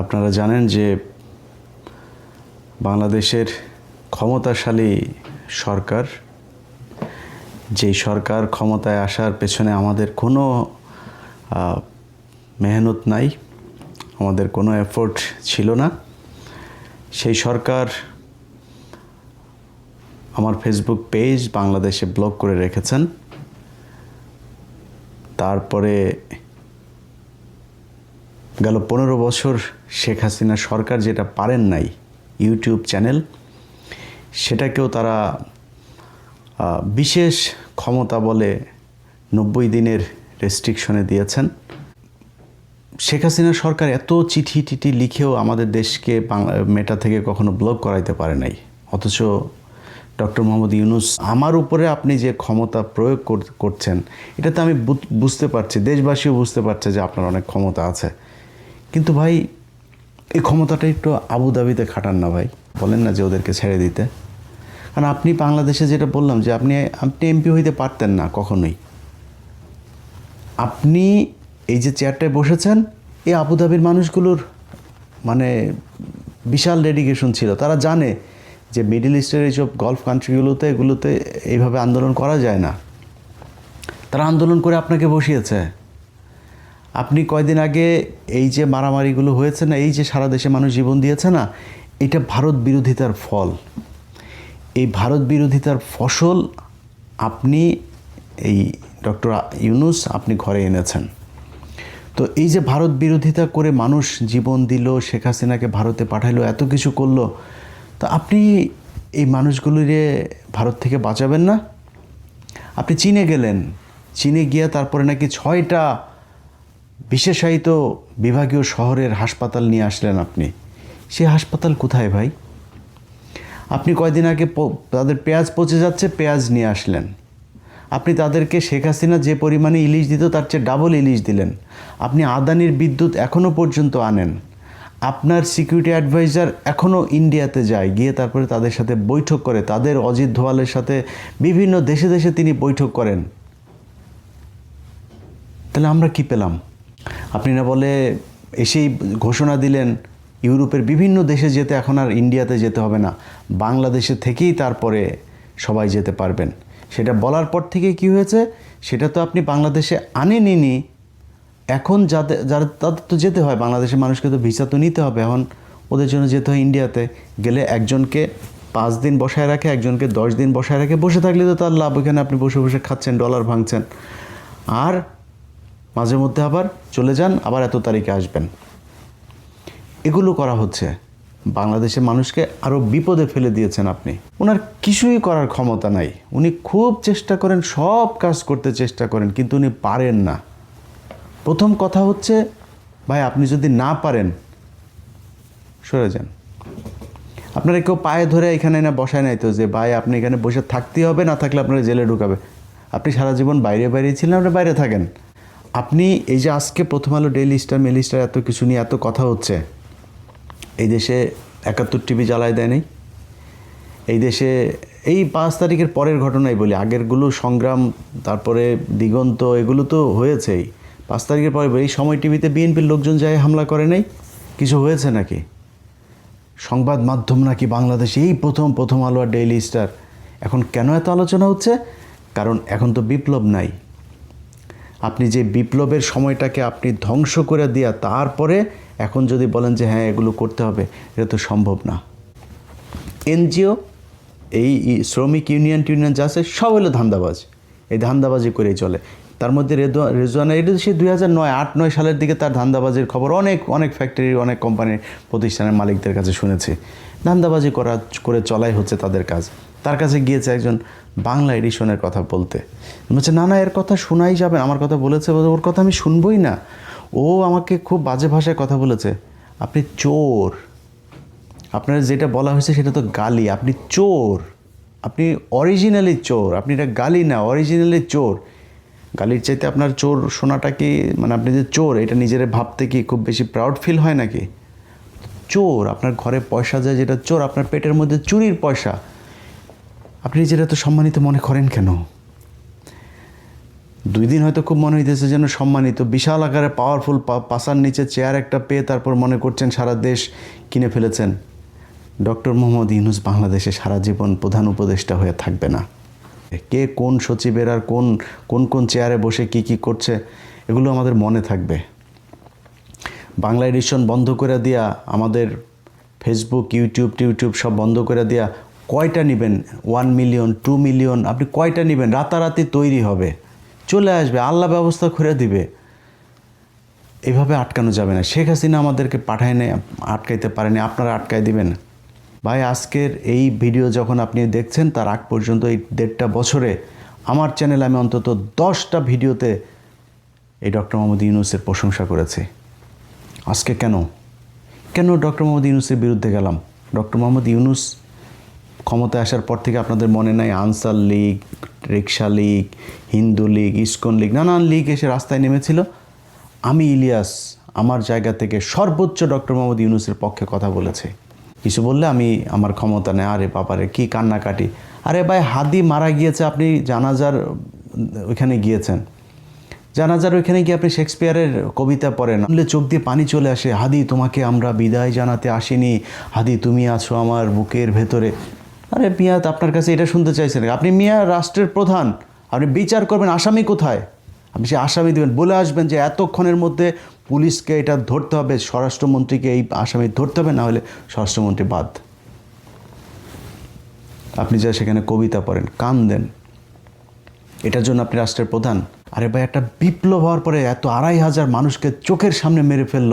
আপনারা জানেন যে বাংলাদেশের ক্ষমতাশালী সরকার, যেই সরকার ক্ষমতায় আসার পেছনে আমাদের কোনো মেহনত নাই, আমাদের কোনো এফোর্ট ছিল না। সেই সরকার আমার ফেসবুক পেজ বাংলাদেশে ব্লক করে রেখেছেন। তারপরে গেল পনেরো বছর শেখ হাসিনা সরকার যেটা পারেন নাই ইউটিউব চ্যানেল, সেটাকেও তারা বিশেষ ক্ষমতা বলে নব্বই দিনের রেস্ট্রিকশনে দিয়েছেন। শেখ হাসিনা সরকার এত চিঠি টিঠি লিখেও আমাদের দেশকে মেটা থেকে কখনো ব্লক করাইতে পারে নাই। অথচ ডক্টর মোহাম্মদ ইউনুস, আমার উপরে আপনি যে ক্ষমতা প্রয়োগ কর- করছেন এটা তো আমি বুঝ- বুঝতে পারছি, দেশবাসীও বুঝতে পারছে যে আপনার অনেক ক্ষমতা আছে। কিন্তু ভাই, এই ক্ষমতাটা একটু আবুধাবিতে খাটান না ভাই। বলেন না যে ওদেরকে ছেড়ে দিতে। কারণ আপনি বাংলাদেশে যেটা বললাম যে আপনি আপনি এমপি হইতে পারতেন না কখনোই। আপনি এই যে চেয়ারটায় বসেছেন, এই আবুধাবির মানুষগুলোর মানে বিশাল ডেডিকেশন ছিল। তারা জানে যে মিডল ইস্টের এইসব গলফ কান্ট্রিগুলোতে, এগুলোতে এইভাবে আন্দোলন করা যায় না। তারা আন্দোলন করে আপনাকে বসিয়েছে। আপনি কয়দিন আগে এই যে মারামারিগুলো হয়েছে না, এই যে সারা দেশে মানুষ জীবন দিয়েছে না, এটা ভারত বিরোধিতার ফল। এই ভারত বিরোধিতার ফসল আপনি, এই ডক্টর ইউনুস আপনি ঘরে এনেছেন। তো এই যে ভারত বিরোধিতা করে মানুষ জীবন দিল, শেখ হাসিনাকে ভারতে পাঠাইলো, এত কিছু করল, তো আপনি এই মানুষগুলিরে ভারত থেকে বাঁচাবেন না? আপনি চীনে গেলেন, চীনে গিয়ে তারপরে নাকি ছয়টা বিশেষায়িত বিভাগীয় শহরের হাসপাতাল নিয়ে আসলেন আপনি। সে হাসপাতাল কোথায় ভাই? আপনি কয়দিন আগে তাদের পেঁয়াজ পচে যাচ্ছে, পেঁয়াজ নিয়ে আসলেন। আপনি তাদেরকে শেখ হাসিনা যে পরিমাণে ইলিশ দিত, তার চেয়ে ডাবল ইলিশ দিলেন। আপনি আদানির বিদ্যুৎ এখনও পর্যন্ত আনেন। আপনার সিকিউরিটি অ্যাডভাইজার এখনও ইন্ডিয়াতে যায়, গিয়ে তারপরে তাদের সাথে বৈঠক করে। তাদের অজিত ধোয়ালের সাথে বিভিন্ন দেশে দেশে তিনি বৈঠক করেন। তাহলে আমরা কি পেলাম? আপনি না বলে এসেই ঘোষণা দিলেন, ইউরোপের বিভিন্ন দেশে যেতে এখন আর ইন্ডিয়াতে যেতে হবে না। বাংলাদেশে থেকেই তারপরে সবাই যেতে পারবেন। সেটা বলার পর থেকে কি হয়েছে? সেটা তো আপনি বাংলাদেশে আনেনইনি এখন যাতে যারা তাদের তো যেতে হয়। বাংলাদেশের মানুষকে তো ভিসা তো নিতে হবে। এখন ওদের জন্য যেতে হয় ইন্ডিয়াতে। গেলে একজনকে পাঁচ দিন বসায় রাখে, একজনকে দশ দিন বসায় রাখে। বসে থাকলে তো তার লাভ। ওইখানে আপনি বসে বসে খাচ্ছেন ডলার ভাঙছেন। আর মাঝে মধ্যে আবার চলে যান, আবার এত তারিখে আসবেন। এগুলো করা হচ্ছে। বাংলাদেশের মানুষকে আরও বিপদে ফেলে দিয়েছেন আপনি। ওনার কিছুই করার ক্ষমতা নাই। উনি খুব চেষ্টা করেন, সব কাজ করতে চেষ্টা করেন, কিন্তু উনি পারেন না। প্রথম কথা হচ্ছে, ভাই, আপনি যদি না পারেন, সরে যান। আপনারা কেউ পায়ে ধরে এখানে না বসায় নাই তো যে, ভাই, আপনি এখানে বসে থাকতেই হবে, না থাকলে আপনারা জেলে ঢুকাবে। আপনি সারা জীবন বাইরে বাইরে ছিলেন, আপনি বাইরে থাকেন। আপনি এই যে আজকে প্রথম আলো ডেইলি স্টার মেলি স্টার এত কিছু নিয়ে এত কথা হচ্ছে, এই দেশে একাত্তর টিভি জ্বালায় দেয় নাই। এই দেশে এই পাঁচ তারিখের পরের ঘটনাই বলি, আগেরগুলো সংগ্রাম, তারপরে দিগন্ত, এগুলো তো হয়েছেই। পাঁচ তারিখের পরে এই সময় টিভিতে বিএনপির লোকজন যায় হামলা করে নাই, কিছু হয়েছে নাকি? সংবাদ মাধ্যম নাকি বাংলাদেশে এই প্রথম প্রথম আলো আর ডেইলি স্টার। এখন কেন এত আলোচনা হচ্ছে? কারণ এখন তো বিপ্লব নাই। আপনি যে বিপ্লবের সময়টাকে আপনি ধ্বংস করে দিয়া তারপরে এখন যদি বলেন যে হ্যাঁ এগুলো করতে হবে, এটা তো সম্ভব না। এনজিও, এই শ্রমিক ইউনিয়ন টিউনিয়ন যা আছে, সব হলো ধান্দাবাজ। এই ধান্দাবাজি করেই চলে। তার মধ্যে রেজওয়ানা, এটা সে দুই হাজার নয়, আট, নয় সালের দিকে তার ধান্দাবাজির খবর অনেক অনেক ফ্যাক্টরির অনেক কোম্পানির প্রতিষ্ঠানের মালিকদের কাছে শুনেছি। ধান্দাবাজি করা, করে চলাই হচ্ছে তাদের কাজ। তার কাছে গিয়েছে একজন বাংলা এডিশনের কথা বলতে। বলছে না না এর কথা শোনাই যাবে আমার কথা বলেছে বলে, ওর কথা আমি শুনবই না। ও আমাকে খুব বাজে ভাষায় কথা বলেছে আপনি চোর। আপনার যেটা বলা হয়েছে সেটা তো গালি। আপনি চোর। আপনি অরিজিনালি চোর। আপনি এটা গালি না অরিজিনালি চোর। গালির চাইতে আপনার চোর শোনাটা কি মানে আপনি যে চোর এটা নিজের ভাবতে কি খুব বেশি প্রাউড ফিল হয় নাকি? চোর আপনার ঘরে পয়সা যায় যেটা চোর আপনার পেটের মধ্যে চুরির পয়সা। আপনি যেটা তো সম্মানিত মনে করেন কেন? দুই দিন হয়তো খুব মনে হইতেছে যেন সম্মানিত। বিশাল আকারে পাওয়ারফুল পাশার নিচে চেয়ার একটা পেয়ে তারপর মনে করছেন সারা দেশ কিনে ফেলেছেন। ডক্টর মোহাম্মদ ইউনুস বাংলাদেশে সারা জীবন প্রধান উপদেষ্টা হয়ে থাকবে না। কে কোন সচিবের আর কোন কোন কোন চেয়ারে বসে কি কি করছে, এগুলো আমাদের মনে থাকবে। বাংলা এডিশন বন্ধ করে দিয়া, আমাদের ফেসবুক ইউটিউব টিউটিউব সব বন্ধ করে দিয়া কয়টা নেবেন? ওয়ান মিলিয়ন টু মিলিয়ন আপনি কয়টা নেবেন? রাতারাতি তৈরি হবে। চলে আসবে, আল্লাহ ব্যবস্থা করে দিবে। এভাবে আটকানো যাবে না। শেখ হাসিনা আমাদেরকে পাঠায় নেই, আটকাইতে পারেনি। আপনারা আটকায় দিবেন। ভাই, আজকের এই ভিডিও যখন আপনি দেখছেন, তার আগ পর্যন্ত এই দেড়টা বছরে আমার চ্যানেলে আমি অন্তত দশটা ভিডিওতে এই ডক্টর মোহাম্মদ ইউনুসের প্রশংসা করেছি। আজকে কেন? কেন ডক্টর মোহাম্মদ ইউনুসের বিরুদ্ধে গেলাম? ডক্টর মোহাম্মদ ইউনুস ক্ষমতায় আসার পর থেকে আপনাদের মনে নাই Ansar league rickshaw league, Hindu league, ISKCON league, নানান লীগ এসে রাস্তায় নেমেছিল। আমি ইলিয়াস, আমার জায়গা থেকে সর্বোচ্চ ডক্টর মোহাম্মদ ইউনুসের পক্ষে কথা বলেছে। কিছু বললে আমি আমার ক্ষমতা নেই, আরে বাবারে, কি কান্নাকাটি। আরে ভাই, হাদি মারা গিয়েছে, আপনি জানাজার ওইখানে গিয়েছেন। জানাজার ওইখানে গিয়ে আপনি শেক্সপিয়ারের কবিতা পড়েন। শুনলে চোখ দিয়ে পানি চলে আসে, হাদি তোমাকে আমরা বিদায় জানাতে আসিনি। হাদি তুমি আছো আমার বুকের ভেতরে। আরে মিয়া আপনার কাছে এটা শুনতে চাইছেন। আপনি মিয়া রাষ্ট্রের প্রধান। আপনি বিচার করবেন আসামি কোথায়? আপনি সে আসামি দেবেন। বলে আসবেন যে এতক্ষণের মধ্যে পুলিশকে এটা ধরতে হবে, স্বরাষ্ট্রমন্ত্রীকে এই আসামি ধরতে হবে, না হলে স্বরাষ্ট্রমন্ত্রী বাদ। আপনি যা সেখানে কবিতা পড়েন, কান দেন। এটার জন্য আপনি রাষ্ট্রের প্রধান। আরে ভাই, একটা বিপ্লব হওয়ার পরে এত আড়াই হাজার মানুষকে চোখের সামনে মেরে ফেলল।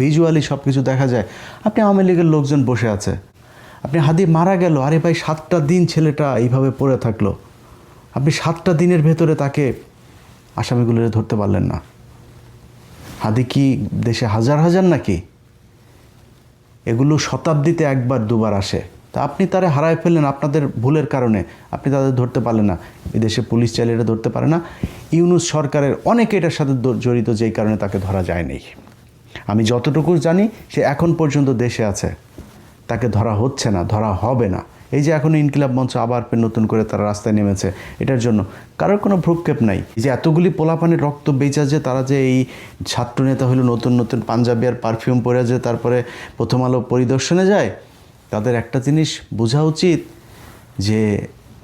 ভিজুয়ালি সব কিছু দেখা যায়। আপনি আওয়ামী লীগের লোকজন বসে আছে। আপনি হাদি মারা গেল, আরে ভাই সাতটা দিন ছেলেটা এইভাবে পড়ে থাকল। আপনি সাতটা দিনের ভেতরে তাকে আসামিগুলো ধরতে পারলেন না। হাদি কি দেশে হাজার হাজার নাকি? এগুলো শতাব্দীতে একবার, দুবার আসে। তা আপনি তারে হারায় ফেললেন আপনাদের ভুলের কারণে। আপনি তাদের ধরতে পারলেন না। এই দেশে পুলিশ চাইলে এটা ধরতে পারে না। ইউনুস সরকারের অনেকে এটার সাথে জড়িত, যেই কারণে তাকে ধরা যায়নি। আমি যতটুকু জানি, সে এখন পর্যন্ত দেশে আছে। তাকে ধরা হচ্ছে না, ধরা হবে না। এই যে এখন ইনকিলাব মঞ্চ আবার নতুন করে তারা রাস্তায় নেমেছে, এটার জন্য কারোর কোনো ভ্রুক্ষেপ নাই। যে এতগুলি পোলাপানের রক্ত বেচা যে তারা যে এই ছাত্র নেতা হলো, নতুন নতুন পাঞ্জাবি আর পারফিউম পরে যে তারপরে প্রথম আলো পরিদর্শনে যায়, তাদের একটা জিনিস বোঝা উচিত যে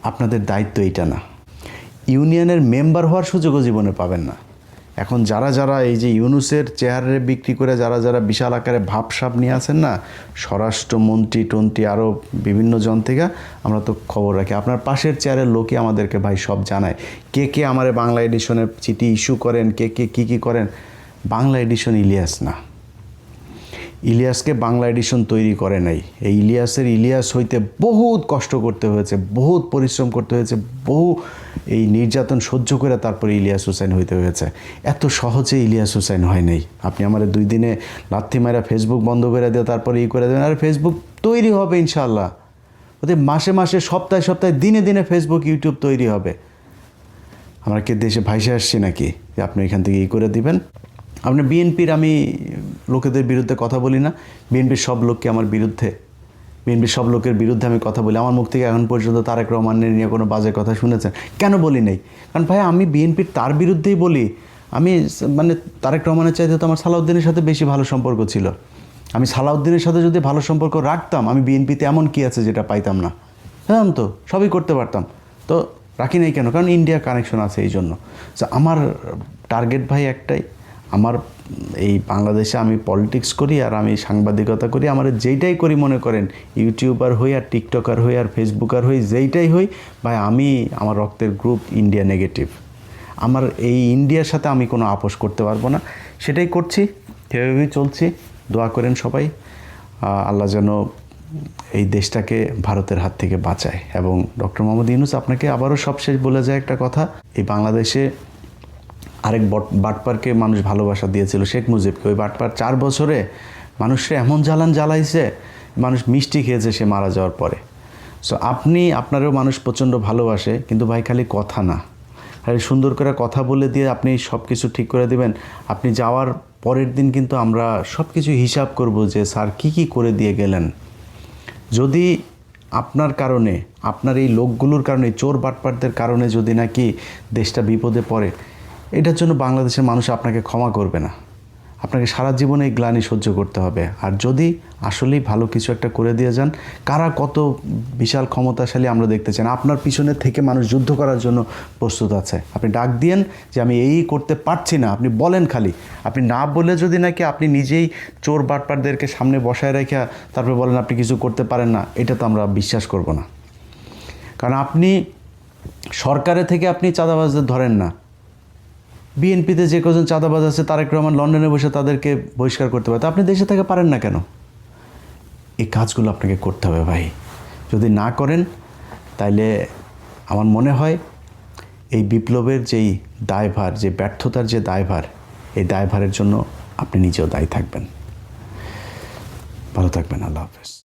আপনাদের দায়িত্ব এইটা না। ইউনিয়নের মেম্বার হওয়ার সুযোগও জীবনে পাবেন না। এখন যারা যারা এই যে ইউনুসের চেহারে বিক্রি করে যারা যারা বিশাল আকারে ভাবসাব নিয়ে আসেন না, স্বরাষ্ট্রমন্ত্রী, টন্ত্রী আরও বিভিন্ন জন থেকে আমরা তো খবর রাখি। আপনার পাশের চেয়ারের লোকই আমাদেরকে ভাই সব জানায়। কে কে আমার বাংলা এডিশনের চিঠি ইস্যু করেন, কে কে কী কী করেন, বাংলা এডিশন ইলিয়াস না। ইলিয়াসকে বাংলা এডিশন তৈরি করে নাই। এই ইলিয়াসের ইলিয়াস হইতে বহুত কষ্ট করতে হয়েছে, বহুত পরিশ্রম করতে হয়েছে, বহু এই নির্যাতন সহ্য করে তারপরে ইলিয়াস হুসাইন হইতে হয়েছে। এত সহজে ইলিয়াস হুসাইন হয় নাই। আপনি আমার দুই দিনে লাথি মারা ফেসবুক বন্ধ করে দিয়ে তারপরে ই করে দেবেন। আর ফেসবুক তৈরি হবে ইনশাল্লাহ ওদের মাসে মাসে, সপ্তাহে সপ্তাহে, দিনে দিনে ফেসবুক ইউটিউব তৈরি হবে। আমরা কি দেশে ভাইসে আসছি নাকি? আপনি এখান থেকে ই করে দিবেন। আপনি বিএনপির আমি লোকেদের বিরুদ্ধে কথা বলি না। বিএনপির সব লোককে আমার বিরুদ্ধে। বিএনপির সব লোকের বিরুদ্ধে আমি কথা বলি। আমার মুখ থেকে এখন পর্যন্ত তারেক রহমানের নিয়ে কোনো বাজে কথা শুনেছেন। কেন বলি নাই? কারণ ভাই, আমি বিএনপির তার বিরুদ্ধেই বলি। আমি মানে তারেক রহমানের চাইতে তো আমার সালাউদ্দিনের সাথে বেশি ভালো সম্পর্ক ছিল। আমি সালাউদ্দিনের সাথে যদি ভালো সম্পর্ক রাখতাম, আমি বিএনপিতে এমন কি আছে যেটা পাইতাম না? জানাম তো, সবই করতে পারতাম। তো রাখি নাই কেন? কারণ ইন্ডিয়া কানেকশন আছে এই জন্য। আমার টার্গেট ভাই একটাই। আমার এই বাংলাদেশে আমি পলিটিক্স করি আর আমি সাংবাদিকতা করি, আমার যেইটাই করি মনে করেন ইউটিউবার হই আর টিকটকার হই আর ফেসবুকার হই, যেইটাই হই, ভাই আমি আমার রক্তের গ্রুপ ইন্ডিয়া নেগেটিভ আমার এই ইন্ডিয়ার সাথে আমি কোনো আপোষ করতে পারব না। সেটাই করছি, সেভাবেই চলছি। দোয়া করেন সবাই আল্লাহ যেন এই দেশটাকে ভারতের হাত থেকে বাঁচায়। এবং ডক্টর মোহাম্মদ ইউনুস আপনাকে আবারও সবশেষ বলে যায় একটা কথা, এই বাংলাদেশে আরেক বট- বাটপারকে মানুষ ভালোবাসা দিয়েছিল, শেখ মুজিবকে। ওই বাটপার চার বছরে মানুষে এমন জ্বালান জ্বালাইছে, মানুষ মিষ্টি খেয়েছে সে মারা যাওয়ার পরে। সো আপনি, আপনারও মানুষ প্রচণ্ড ভালোবাসে, কিন্তু ভাই খালি কথা না। খালি সুন্দর করে কথা বলে দিয়ে আপনি সব কিছু ঠিক করে দিবেন। আপনি যাওয়ার পরের দিন কিন্তু আমরা সব কিছু হিসাব করব যে, স্যার, কি কি করে দিয়ে গেলেন? যদি আপনার কারণে, আপনার এই লোকগুলোর কারণে, চোর বাটপাটদের কারণে যদি নাকি দেশটা বিপদে পড়ে এটার জন্য বাংলাদেশের মানুষ আপনাকে ক্ষমা করবে না। আপনাকে সারা জীবনে এই গ্লানি সহ্য করতে হবে। আর যদি আসলেই ভালো কিছু একটা করে দিয়ে যান, কারা কত বিশাল ক্ষমতাশালী আমরা দেখতে চান আপনার পিছনে থেকে মানুষ যুদ্ধ করার জন্য প্রস্তুত আছে। আপনি ডাক দিয়েন যে আমি এই করতে পারছি না। আপনি বলেন খালি। আপনি না বলে যদি নাকি আপনি নিজেই চোর বাটপাটদেরকে সামনে বসায় রেখে তারপরে বলেন আপনি কিছু করতে পারেন না, এটা তো আমরা বিশ্বাস করব না। কারণ আপনি সরকারে থেকে আপনি চাঁদাবাজদের ধরেন না। বিএনপিতে যে কজন চাঁদাবাজ আছে, তারেক রহমান লন্ডনে বসে তাদেরকে বহিষ্কার করতে পারে। তো আপনি দেশে থেকে পারেন না কেন? এই কাজগুলো আপনাকে করতে হবে ভাই। যদি না করেন, তাইলে আমার মনে হয় এই বিপ্লবের যেই দায়ভার, যে ব্যর্থতার যে দায়ভার, এই দায়ভারের জন্য আপনি নিজেও দায়ী থাকবেন। ভালো থাকবেন, আল্লাহ হাফেজ।